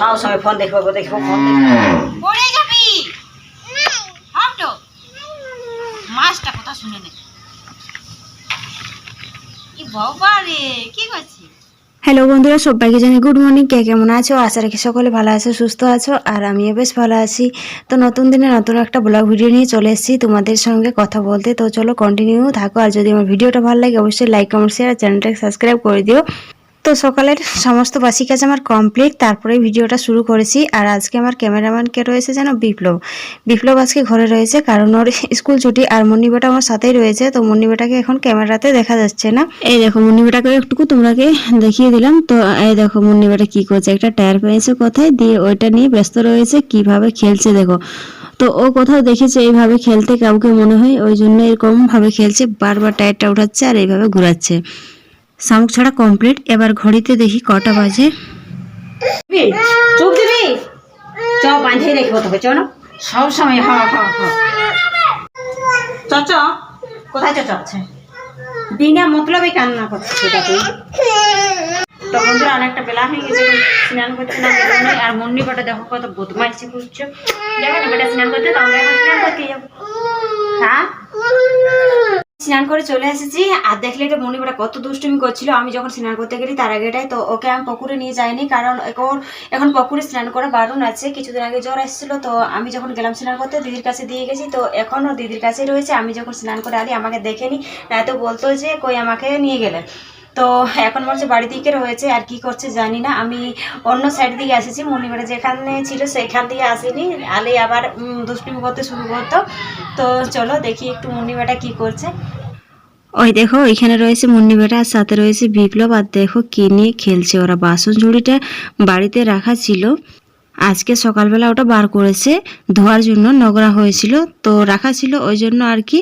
সব সময় ফোন দেখব দেখব ফোন দেখব। পড়ে যাবি? তো মাছটা কথা শুনে নে। কি বাবা রে কি করছিস? হ্যালো বন্ধুরা সবাইকে জানি গুড মর্নিং কে কেমন আছো? আশা রাখি সকলে ভালো আছো সুস্থ আছো আর আমিও বেশ ভালো আছি। তো নতুন দিনে নতুন একটা ব্লগ ভিডিও নিয়ে চলে এসেছি তোমাদের সঙ্গে কথা বলতে। তো চলো কন্টিনিউ থাকো আর যদি আমার ভিডিওটা ভালো লাগে অবশ্যই লাইক কমেন্ট শেয়ার আর চ্যানেলটাকে সাবস্ক্রাইব করে দিও। তো সকালের সমস্ত বাসি কাজ আমার কমপ্লিট, তারপরে ভিডিওটা শুরু করেছি। আর আজকে আমার ক্যামেরাম্যানকে রয়েছে যেন বিপ্লব। বিপ্লব আজকে ঘরে রয়েছে, কারণ ওর স্কুল ছুটি আর মুন্নিবেটা আমার সাথেই রয়েছে, তো মুন্নিবেটাকে এখন ক্যামেরাতে দেখা যাচ্ছে না। এই দেখো মুন্নিবেটাকে একটুকু তোমরাকে দেখিয়ে দিলাম। তো এই দেখো মুন্নিবেটা কি করছে, একটা টায়ার পেয়েছে কোথায়? দিয়ে ওইটা নিয়ে ব্যস্ত রয়েছে, কীভাবে খেলছে দেখো। তো ও কোথাও দেখেছে এইভাবে খেলতে, কাউকে মনে হয়, ওই জন্য এরকমভাবে খেলছে, বারবার টায়ারটা উঠাচ্ছে আর এইভাবে ঘুরাচ্ছে। শামুক ছাড়া কমপ্লিট। এবার ঘড়িতে দেখি কটা বাজে। চ চ কোথায় বিনা মতলবে তুই তো হয়ে গেছে স্নান না আর মুন্নি কটা দেখো কত বদমাইশি করছ। যাবে না, বেটা, স্নান করতে, তো স্নান করতে স্নান করে চলে এসেছি। আর দেখলে এটা মনে করা কত দুষ্টুমি করছিল। আমি যখন স্নান করতে গেলি তার আগেটাই তো ওকে আমি পুকুরে নিয়ে যাইনি, কারণ এখন এখন পুকুরে স্নান করা বারণ আছে। কিছুদিন আগে জ্বর এসেছিল, তো আমি যখন গেলাম স্নান করতে, দিদির কাছে দিয়ে গেছি, তো এখনও দিদির কাছেই রয়েছে। আমি যখন স্নান করে আলি, আমাকে দেখেনি না তো বলতো যে কই আমাকে নিয়ে গেলেন তো এখন মনে হচ্ছে বাড়ি দিকে রয়েছে আর কি করছে জানি না। আমি অন্য সাইড দিকে এসেছি মনিবারে যেখানে ছিল সেখান থেকে আসিনি। আলে আবার দুষ্টুমি করতে শুরু করতো। তো চলো দেখি একটু মনিবাটা কি করছে। ওই দেখো, এখানে রয়েছে মুন্নি বেটা, আর সাথে রয়েছে বিপ্লব, আর দেখো কি নিয়ে খেলছে ওরা। বাসন ঝুড়িটা বাড়িতে রাখা ছিল। আজকে সকালবেলা ওটা বার করেছে, ধোয়ার জন্য নোংরা হয়েছিল, তো রাখা ছিল। ওই জন্য আর কি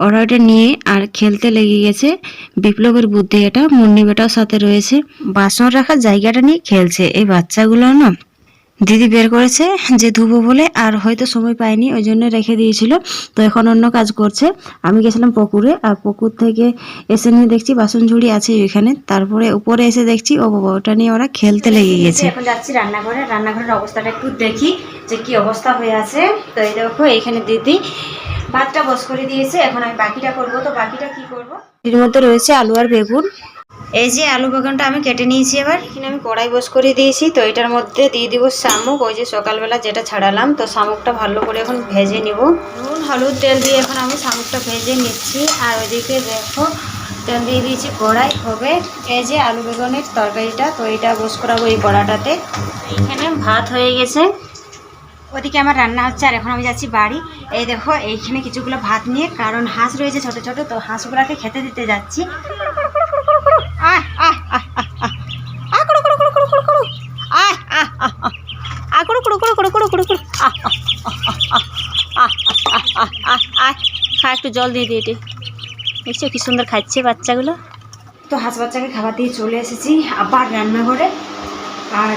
ওরা ওটা নিয়ে আর খেলতে লেগে গেছে। বিপ্লবের বুদ্ধি এটা, মুন্নি বেটাও সাথে রয়েছে। বাসন রাখার জায়গাটা নিয়ে খেলছে। এই বাচ্চাগুলো না দিদি বের করেছে যে ধুবো বলে আর হয়তো সময় পায়নি ওই জন্য রেখে দিয়েছিল। তো এখন অন্য কাজ করছে। আমি গেছিলাম পুকুরে আর পুকুর থেকে এসে নিয়ে দেখছি বাসন ঝুড়ি আছে ওইখানে তারপরে উপরে এসে দেখছি ও বাবা ওটা নিয়ে ওরা খেলতে লেগে গেছে। এখন যাচ্ছি রান্নাঘরে। রান্নাঘরের অবস্থাটা একটু দেখি যে কি অবস্থা হয়ে আছে। তো এই দেখো এখানে দিদি ভাতটা বস করে দিয়েছে। এখন আমি বাকিটা করব। তো বাকিটা কি করব? এর মধ্যে রয়েছে আলু আর বেগুন। এই যে আলু বেগুনটা আমি কেটে নিয়েছি এবার। এখানে আমি কড়াই বস করে দিয়েছি, তো এটার মধ্যে দিয়ে দিব শামুক। ওই যে সকালবেলা যেটা ছাড়ালাম, তো শামুকটা ভালো করে এখন ভেজে নিব। নুন, হলুদ, তেল দিয়ে এখন আমি শামুকটা ভেজে নিচ্ছি। আর ওইদিকে দেখো, তেল দিয়ে দিয়েছি কড়াই। হবে এই যে আলু বেগুনের তরকারিটা, তো এটা বস করাবো এই কড়াটাতে এখানে ভাত হয়ে গেছে। ওদিকে আমার রান্না হচ্ছে, আর এখন আমি যাচ্ছি বাড়ি। এই দেখো, এইখানে কিছুগুলো ভাত নিয়ে, কারণ হাঁস রয়েছে ছোট ছোট, তো হাঁসগুলোকে খেতে দিতে যাচ্ছি। একটু জল দিয়ে দিয়ে দেখছ কি সুন্দর খাচ্ছে বাচ্চাগুলো? তো হাঁস বাচ্চাকে খাবার দিয়ে চলে এসেছি আবার রান্নাঘরে। আর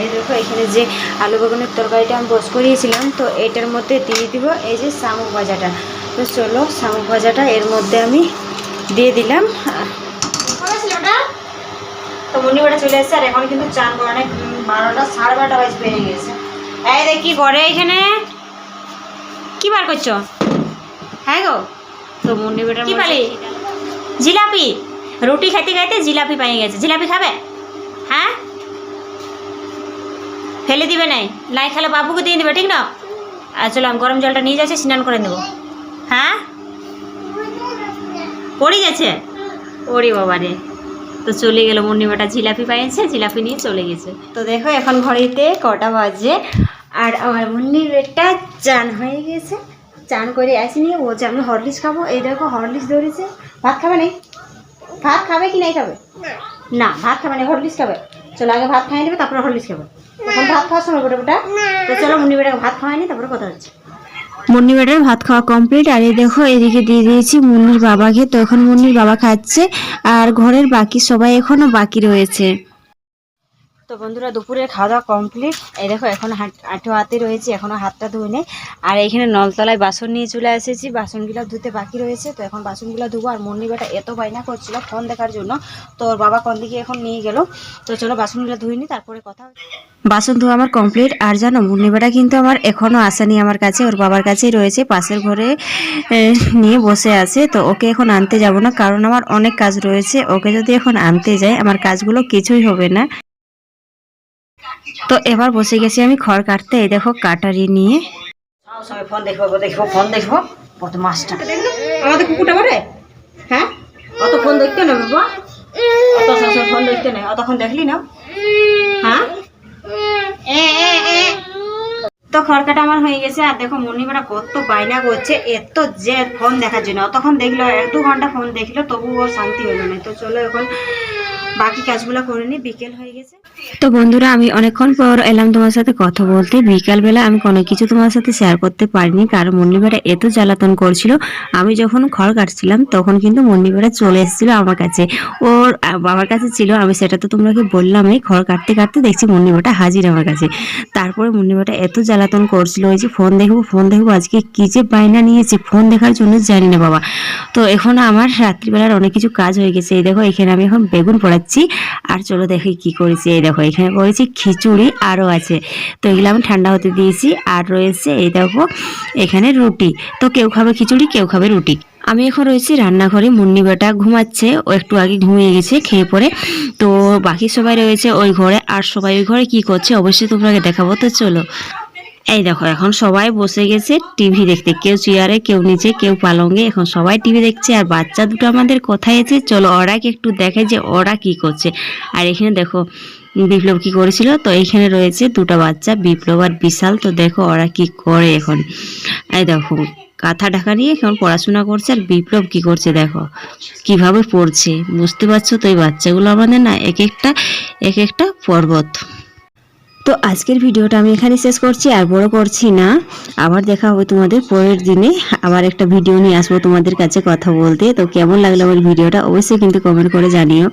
এই দেখো এখানে যে আলু বেগুনের তরকারিটা আমি বস করিয়েছিলাম তো এটার মধ্যে দিয়ে দিব এই যে শামুক ভাজাটা। তো চলো শামুক ভাজাটা এর মধ্যে আমি দিয়ে দিলাম। তো মুন্নিবাটা চলে এসেছে আর এখন কিন্তু চান করে অনেক বারোটা সাড়ে বারোটা বাজে পেরিয়ে গেছে। এই দেখ কি করে এখানে? কি বার করছ? হ্যাঁ গো। তো মুন্নিবাটা কি পালি? জিলাপি। রুটি খাইতে খাইতে জিলাপি পেয়ে গেছে। জিলাপি খাবে? হ্যাঁ? ফেলে দিবে নাই। লাই খেলে বাবুকে দিয়ে দেবে ঠিক না? আর চলো আমি গরম জলটা নিয়ে যাচ্ছি স্নান করে নেব। হ্যাঁ? পড়ে গেছে? ওরে বাবা রে। তো চলে গেল মুন্নিমাটা জিলাপি পাইছে জিলাপি নিয়ে চলে গেছে। তো দেখো এখন ঘড়িতে কটা বাজে আর আমার মুন্নি বেটা চান হয়ে গেছে। চান করে আসিনি যে আমি হরলিক্স খাব। এই দেখো হরলিক্স ধরেছে। ভাত খাবে নাই? ভাত খাবে কি নাই খাবে? না। ভাত খাবে না হরলিক্স খাবে। চলো আগে ভাত খাইয়ে নেবে তারপরে হরলিক্স খাবে। এখন ভাত খাওয়ার সময় বেটা বেটা। তো চলো মুন্নি বেটাকে ভাত খাওয়াইনি তারপরে কথা হচ্ছে। মুন্নি বেটার ভাত খাওয়া কমপ্লিট আর এই দেখো এদিকে দিয়ে দিয়েছি মুন্নির বাবাকে। তো এখন মুন্নির বাবা খাচ্ছে আর ঘরের বাকি সবাই এখনও বাকি রয়েছে। তো বন্ধুরা, দুপুরে খাওয়া দাওয়া কমপ্লিট এই দেখো, এখন হাঁটু হাতে রয়েছে এখনও হাতটা ধুয়ে নেই আর এইখানে নলতলায় বাসন নিয়ে চলে এসেছি, বাসনগুলো ধুতে বাকি রয়েছে। তো এখন বাসনগুলো ধুবো, আর মুন্নি বেটা এত বায়না করছিল ফোন দেখার জন্য। তো ওর বাবা কোন দিকে এখন নিয়ে গেল। তো চলো, বাসনগুলো ধুয়ে নিই তারপরে কথা বাসন ধোয়া আমার কমপ্লিট আর জানো মুন্নিবেটা কিন্তু আমার এখনও আসেনি আমার কাছে, ওর বাবার কাছেই রয়েছে, পাশের ঘরে নিয়ে বসে আছে। তো ওকে এখন আনতে যাব না, কারণ আমার অনেক কাজ রয়েছে। ওকে যদি এখন আনতে যাই, আমার কাজগুলো কিছুই হবে না। তো এবার বসে গেছি আমি খড় কাটতে। এই দেখো কাটারি নিয়ে। ফোন দেখব দেখব ফোন দেখব কত মাছটা। আমাদের কুকুরটা বলে হ্যাঁ? অত ফোন দেখতে না বাবা। অত সবসময় ফোন দেখতে নেই। অতক্ষণ দেখলি না? হ্যাঁ? তো খড়কাটা আমার হয়ে গেছে। আর দেখো মনিমারা কত বায়না করছে। এত যে ফোন দেখার জন্য। তখন দেখল এক দু ঘণ্টা ফোন দেখল তবু ওর শান্তি হলো না। তো চলো এখন বাকি কাজগুলো করে নি, বিকেল হয়ে গেছে। তো বন্ধুরা, আমি অনেকক্ষণ পর এলাম তোমার সাথে কথা বলতে। বিকালবেলা আমি কোনো কিছু তোমার সাথে শেয়ার করতে পারিনি, কারণ মুন্নিবেড়া এত জ্বালাতন করছিল। আমি যখন খড় কাটছিলাম, তখন কিন্তু মুন্নিবেড়া চলে এসেছিল আমার কাছে। ওর বাবার কাছে ছিল, আমি সেটা তো তোমরাকে বললামই, খড় কাটতে কাটতে দেখছি মুন্নিবেটা হাজির আমার কাছে। তারপরে মুন্নিবেটা এত জ্বালাতন করছিল, ওই যে ফোন দেখব ফোন দেখব, আজকে কি যে বায়না নিয়েছে ফোন দেখার জন্য জানি না বাবা। তো এখন আমার রাত্রিবেলার অনেক কিছু কাজ হয়ে গেছে। এই দেখো, এখানে আমি এখন বেগুন পোড়াচ্ছি। আর চলো দেখি কি করেছি। এই দেখো, এখানে করেছি খিচুড়ি আরও আছে। তো এগুলো আমি ঠান্ডা হতে দিয়েছি। আর রয়েছে, এই দেখো, এখানে রুটি। তো কেউ খাবে খিচুড়ি, কেউ খাবে রুটি। আমি এখন রয়েছি রান্নাঘরে, মুন্নি বেটা ঘুমাচ্ছে। ও একটু আগে ঘুমিয়ে গেছে, খেয়ে পরে তো বাকি সবাই রয়েছে ওই ঘরে। আর সবাই ওই ঘরে কি করছে, অবশ্যই তোমাকে দেখাবো। তো চলো। এই দেখো, এখন সবাই বসে গেছে টিভি দেখতে। কেউ চেয়ারে কেউ নিচে, কেউ পালঙ্গে। এখন সবাই টিভি দেখছে আর বাচ্চা দুটো আমাদের কোথায় আছে? চলো ওরাকে একটু দেখে যে ওরা কি করছে। আর এখানে দেখো, বিপ্লব কি করেছিল? তো এইখানে রয়েছে দুটো বাচ্চা, বিপ্লব আর বিশাল। তো দেখো ওরা কি করে এখন। এই দেখো, কাঁথা ঢাকা নিয়ে এখন পড়াশোনা করছে আর বিপ্লব কি করছে দেখো, কীভাবে পড়ছে? বুঝতে পারছ তো এই বাচ্চাগুলো আমাদের না এক একটা এক একটা পর্বত। তো আজকের ভিডিওটা আমি এখানে শেষ করছি, আর বড় করছি না। আবার দেখা হবে তোমাদের পরের দিনে। আবার একটা ভিডিও নিয়ে আসব তোমাদের কাছে কথা বলতে। তো কেমন লাগল আমার ভিডিওটা অবশ্যই কিন্তু কমেন্ট করে জানিও।